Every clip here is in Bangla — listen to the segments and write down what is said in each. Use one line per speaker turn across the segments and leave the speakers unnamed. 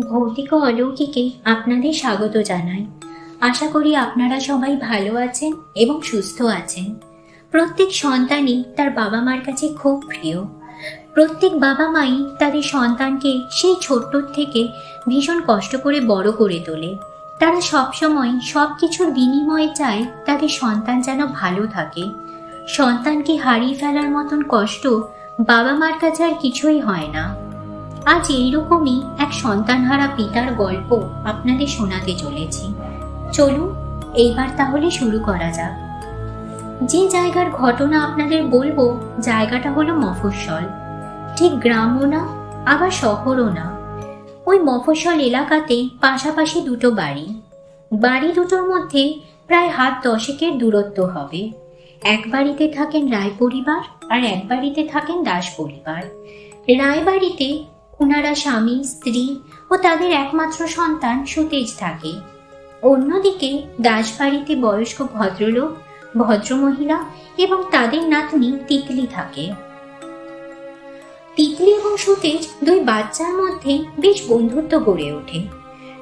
ভৌতিক অলৌকিকে আপনাদের স্বাগত জানাই। আশা করি আপনারা সবাই ভালো আছেন এবং সুস্থ আছেন। প্রত্যেক সন্তানই তার বাবা মার কাছে খুব প্রিয়। প্রত্যেক বাবা মাই তাদের সন্তানকে সেই ছোট্ট থেকে ভীষণ কষ্ট করে বড় করে তোলে। তারা সবসময় সব কিছুর বিনিময়ে চায় তাদের সন্তান যেন ভালো থাকে। সন্তানকে হারিয়ে ফেলার মতন কষ্ট বাবা মার কাছে আর কিছুই হয় না। আজ এইরকমই এক সন্তানহারা পিতার গল্প আপনাদের শোনাতে চলেছি। চলুন, এইবার তাহলে শুরু করা যাক। যে জায়গার ঘটনা আপনাদের বলব, জায়গাটা হলো মফস্বল। ঠিক গ্রামও না, আবার শহরও না। ওই মফস্বল এলাকাতে পাশাপাশি দুটো বাড়ি। বাড়ি দুটোর মধ্যে প্রায় হাত দশেকের দূরত্ব হবে। এক বাড়িতে থাকেন রায় পরিবার আর এক বাড়িতে থাকেন দাস পরিবার। রায় বাড়িতে ওনারা স্বামী, স্ত্রী ও তাদের একমাত্র সন্তান সুতেজ থাকে। অন্যদিকে দাসবাড়িতে বয়স্ক ভদ্রলোক, ভদ্রমহিলা এবং তাদের নাতনি তিতলি থাকে। তিতলি এবং সুতেজ দুই বাচ্চার মধ্যে বেশ বন্ধুত্ব গড়ে ওঠে।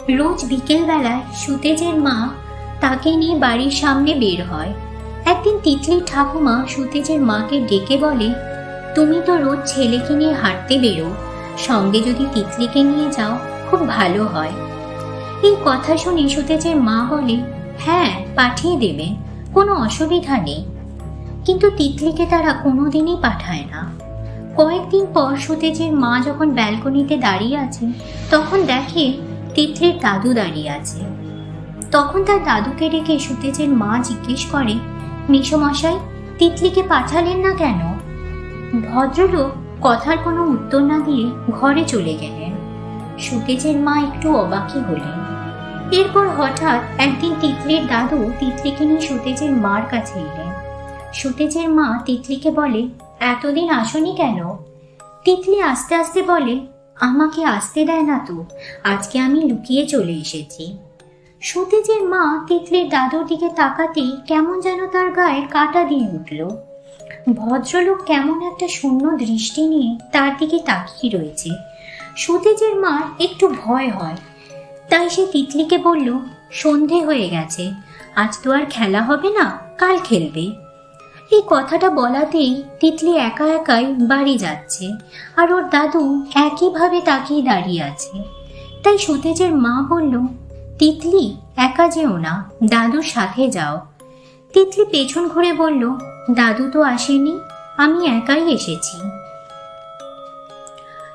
রোজ বিকেলবেলায় সুতেজের মা তাকে নিয়ে বাড়ির সামনে বের হয়। একদিন তিতলির ঠাকুমা সুতেজের মাকে ডেকে বলে, তুমি তো রোজ ছেলেকে নিয়ে হাঁটতে বেরো। সঙ্গে যদি তিতলিকে নিয়ে যাও, খুব ভালো হয়। এই কথা শুনে সুতেজের মা বলে হ্যাঁ পাঠিয়ে দেবে, কোনো অসুবিধা নেই। কিন্তু তিতলিকে তারা কোনোদিনই পাঠায় না। কয়েকদিন পর সুতেজের মা যখন ব্যালকনিতে দাঁড়িয়ে আছে, তখন দেখে তিতলির দাদু দাঁড়িয়ে আছে। তখন তার দাদুকে ডেকে সুতেজের মা জিজ্ঞেস করে, মেসমশাই তিতলিকে পাঠালেন না কেন? ভদ্রলোক কথার কোনো উত্তর না দিয়ে ঘরে চলে গেলেন। সুতেজের মা একটু অবাকই হলেন। এরপর হঠাৎ একদিন তিতলির দাদু তিতলিকে নিয়ে সুতেজের মার কাছে এলেন। সুতেজের মা তিতলিকে বলে, এতদিন আসনি কেন? তিতলি আস্তে আস্তে বলে, আমাকে আসতে দেয় না তো, আজকে আমি লুকিয়ে চলে এসেছি। সুতেজের মা তিতলির দাদুর দিকে তাকাতেই কেমন যেন তার গায়ে কাটা দিয়ে উঠল। ভদ্রলোক কেমন একটা শূন্য দৃষ্টি নিয়ে তার দিকে তাকিয়ে রয়েছে। সুতেজের মার একটু ভয় হয়। তাই সে তিতলিকে বলল, সন্ধে হয়ে গেছে। আজ তো আর খেলা হবে না, কাল খেলবে। এই কথাটা বলাতেই তিতলি একা একাই বাড়ি যাচ্ছে আর ওর দাদু একইভাবে তাকিয়ে দাঁড়িয়ে আছে। তাই সুতেজের মা বলল, তিতলি, একা যেও না, দাদুর সাথে যাও। তিতলি পেছন ঘুরে বলল দাদু তো আসেনি, আমি একাই এসেছি।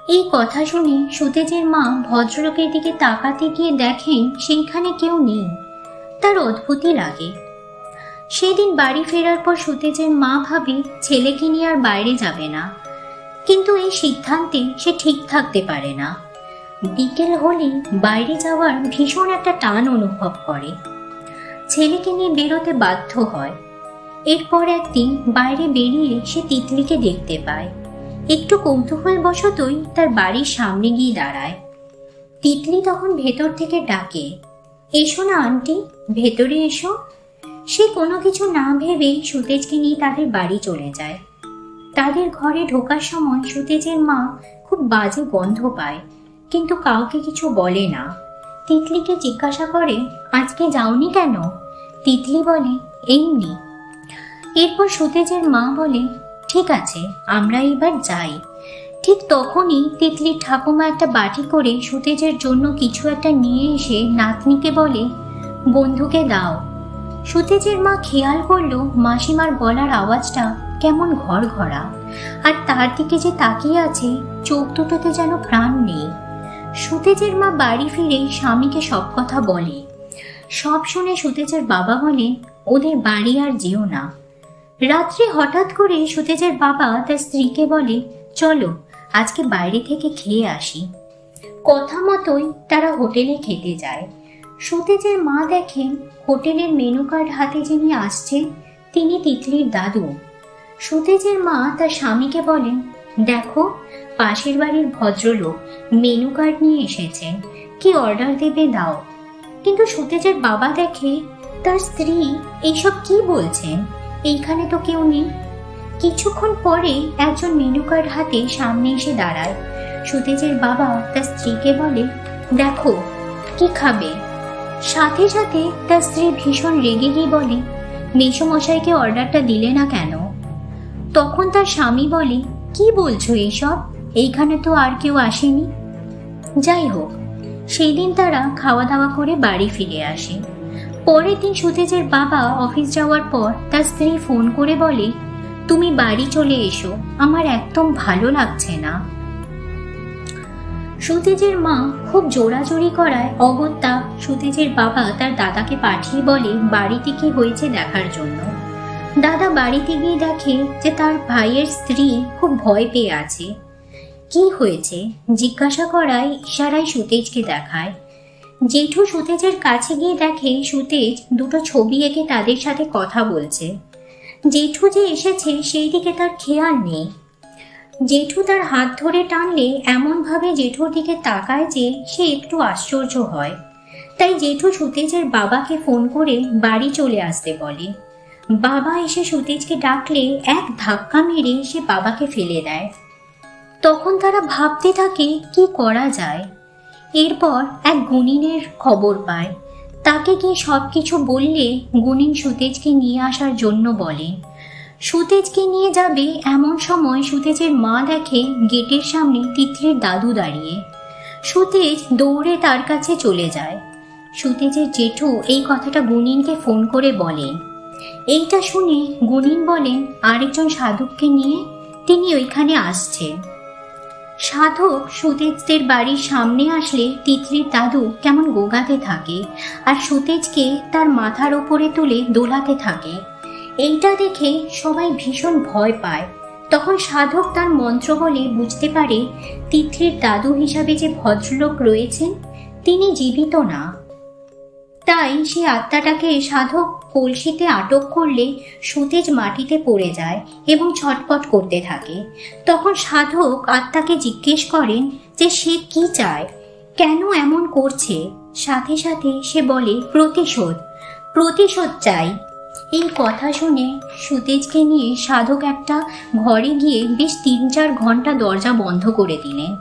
এই কথা শুনে সুতেজের মা ভদ্রলোকের দিকে তাকাতে গিয়ে দেখেন সেইখানে কেউ নেই। তার অদ্ভুতই লাগে। সেদিন বাড়ি ফেরার পর সুতেজের মা ভাবে ছেলেকে নিয়ে আর বাইরে যাবে না। কিন্তু এই সিদ্ধান্তে সে ঠিক থাকতে পারে না। বিকেল হলে বাইরে যাওয়ার ভীষণ একটা টান অনুভব করে। ছেলেকে নিয়ে বেরোতে বাধ্য হয়। এরপর একদিন বাইরে বেরিয়ে সে তিতলিকে দেখতে পায়। একটু কৌতূহল বশতই তার বাড়ির সামনে গিয়ে দাঁড়ায়। তিতলি তখন ভেতর থেকে ডাকে, এসো না, আন্টি, ভেতরে এসো। সে কোনো কিছু না ভেবে সুতেজকে নিয়ে তাদের বাড়ি চলে যায়। তাদের ঘরে ঢোকার সময় সুতেজের মা খুব বাজে গন্ধ পায়, কিন্তু কাউকে কিছু বলে না। তিতলিকে জিজ্ঞাসা করে, আজকে যাওনি কেন? তিতলি বলে এমনি এরপর সুতেজের মা বলে, ঠিক আছে, আমরা এবার যাই। ঠিক তখনই তিতলির ঠাকুমা একটা বাটি করে সুতেজের জন্য কিছু একটা নিয়ে এসে নাতনিকে বলে, বন্ধুকে দাও। সুতেজের মা খেয়াল করল মাসিমার গলার আওয়াজটা কেমন ঘর ঘরা আর তার দিকে যে তাকিয়ে আছে চোখ দুটোতে যেন প্রাণ নেই। সুতেজের মা বাড়ি ফিরে স্বামীকে সব কথা বলে। সব শুনে সুতেজের বাবা বলে, ওদের বাড়ি আর যেও না। রাত্রে হঠাৎ করে সুতেজের বাবা তার স্ত্রীকে বলে, চলো, আজকে বাইরে থেকে খেয়ে আসি। কথা মতোই তারা হোটেলে খেতে যায়। সুতেজের মা দেখেন, হোটেলের মেনু কার্ড হাতে যিনি আসছেন, তিনি তিতলির দাদু। সুতেজের মা তার স্বামীকে বলেন, দেখো, পাশের বাড়ির ভদ্রলোক মেনু কার্ড নিয়ে এসেছেন, কি অর্ডার দেবে দাও। কিন্তু সুতেজের বাবা দেখে, তার স্ত্রী এইসব কি বলছেন? এইখানে তো কেউ নেই। কিছুক্ষণ পরে একজন মেনু কার্ড হাতে সামনে এসে দাঁড়ায়। সতীজের বাবা তার স্ত্রীকে বলে, দেখো, কি খাবে? সাথে সাথে তার স্ত্রী ভীষণ রেগে গিয়ে বলে মেসমশাইকে অর্ডারটা দিলে না কেন? তখন তার স্বামী বলে, কি বলছো এইসব? এইখানে তো আর কেউ আসেনি? যাই হোক, সেই দিন তারা খাওয়া দাওয়া করে বাড়ি ফিরে আসে। পরের দিন সুতেজের বাবা অফিস যাওয়ার পর তার স্ত্রী ফোন করে বলে, তুমি বাড়ি চলে এসো, আমার একদম ভালো লাগছে না। সুতেজের মা খুব জোরাজোরি করায় অগত্যা সুতেজের বাবা তার দাদাকে পাঠিয়ে বলে, বাড়িতে কি হয়েছে দেখার জন্য? দাদা বাড়িতে গিয়ে দেখে যে তার ভাইয়ের স্ত্রী খুব ভয় পেয়ে আছে। কি হয়েছে? জিজ্ঞাসা করায় ইশারায় সুতেজকে দেখায়। জেঠু সুতেজের কাছে গিয়ে দেখে সুতেজ দুটো ছবি এঁকে তাদের সাথে কথা বলছে। জেঠু যে এসেছে সেই দিকে তার খেয়াল নেই। জেঠু তার হাত ধরে টানলে এমনভাবে জেঠুর দিকে তাকায় যে সে একটু আশ্চর্য হয়। তাই জেঠু সুতেজের বাবাকে ফোন করে বাড়ি চলে আসতে বলে। বাবা এসে সুতেজকে ডাকলে এক ধাক্কা মেরে সে বাবাকে ফেলে দেয়। তখন তারা ভাবতে থাকে, কি করা যায়? এরপর এক গুনিনের খবর পায়। তাকে গিয়ে সব কিছু বললে গুনিন সুতেজকে নিয়ে আসার জন্য বলে। সুতেজকে নিয়ে যাবে এমন সময় সুতেজের মা দেখে গেটের সামনে তিতলির দাদু দাঁড়িয়ে। সুতেজ দৌড়ে তার কাছে চলে যায়। সুতেজের জেঠু এই কথাটা গুনিনকে ফোন করে বলেন এইটা শুনে গুনিন বলেন, আরেকজন সাধককে নিয়ে তিনি ওইখানে আসছেন। সাধক সুতেজদের বাড়ির সামনে আসলে তিতলির দাদু কেমন গোগাতে থাকে আর সুতেজকে তার মাথার ওপরে তুলে দোলাতে থাকে। এইটা দেখে সবাই ভীষণ ভয় পায়। তখন সাধক তার মন্ত্র বলে বুঝতে পারে, তিতলির দাদু হিসাবে যে ভদ্রলোক রয়েছেন, তিনি জীবিত না। তাই সে আত্মাটাকে সাধক কলসিতে আটক করলে সুতেজ মাটিতে পড়ে যায় এবং ছটপট করতে থাকে। তখন সাধক আত্মাকে জিজ্ঞেস করেন যে সে কি চায়? কেন এমন করছে? সাথে সাথে সে বলে, প্রতিশোধ প্রতিশোধ চাই। এই কথা শুনে সুতেজকে নিয়ে সাধক একটা ঘরে গিয়ে বেশ তিন চার ঘণ্টা দরজা বন্ধ করে দিলেন।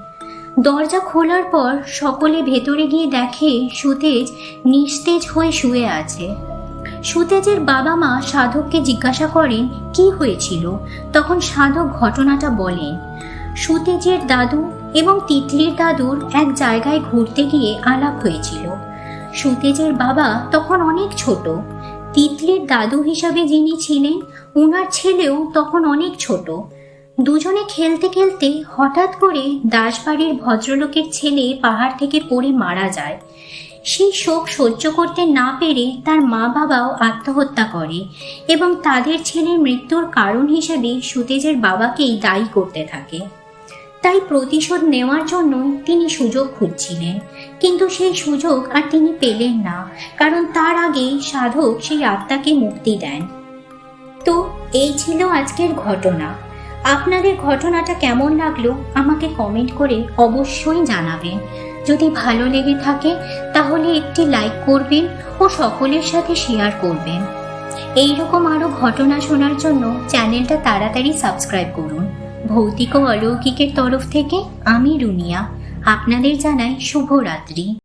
দরজা খোলার পর সকলে ভেতরে গিয়ে দেখে সুতেজ নিস্তেজ হয়ে শুয়ে আছে। সুতেজের বাবা মা সাধককে জিজ্ঞাসা করেন, কি হয়েছিল? তখন সাধক ঘটনাটা বলেন, সুতেজের দাদু এবং তিতলির দাদুর এক জায়গায় ঘুরতে গিয়ে আলাপ হয়েছিল। সুতেজের বাবা তখন অনেক ছোট। তিতলির দাদু হিসাবে যিনি ছিলেন ওনার ছেলেও তখন অনেক ছোট। দুজনে খেলতে খেলতে হঠাৎ করে দাসবাড়ির ভদ্রলোকের ছেলে পাহাড় থেকে পড়ে মারা যায়। সেই শোক সহ্য করতে না পেরে তার মা বাবাও আত্মহত্যা করে এবং তাদের ছেলের মৃত্যুর কারণ হিসেবে সুতেজের বাবাকেই দায়ী করতে থাকে। তাই প্রতিশোধ নেওয়ার জন্য তিনি সুযোগ খুঁজছিলেন, কিন্তু সেই সুযোগ আর তিনি পেলেন না, কারণ তার আগে সাধক সেই আত্মাকে মুক্তি দেন। তো এই ছিল আজকের ঘটনা। আপনাদের ঘটনাটা কেমন লাগল আমাকে কমেন্ট করে অবশ্যই জানাবেন। যদি ভালো লেগে থাকে, তাহলে একটি লাইক করবেন ও সকলের সাথে শেয়ার করবেন। এই রকম আরও ঘটনা শোনার জন্য চ্যানেলটা তাড়াতাড়ি সাবস্ক্রাইব করুন। ভৌতিক ও অলৌকিকের তরফ থেকে আমি রুনিয়া। আপনাদের জানাই শুভরাত্রি।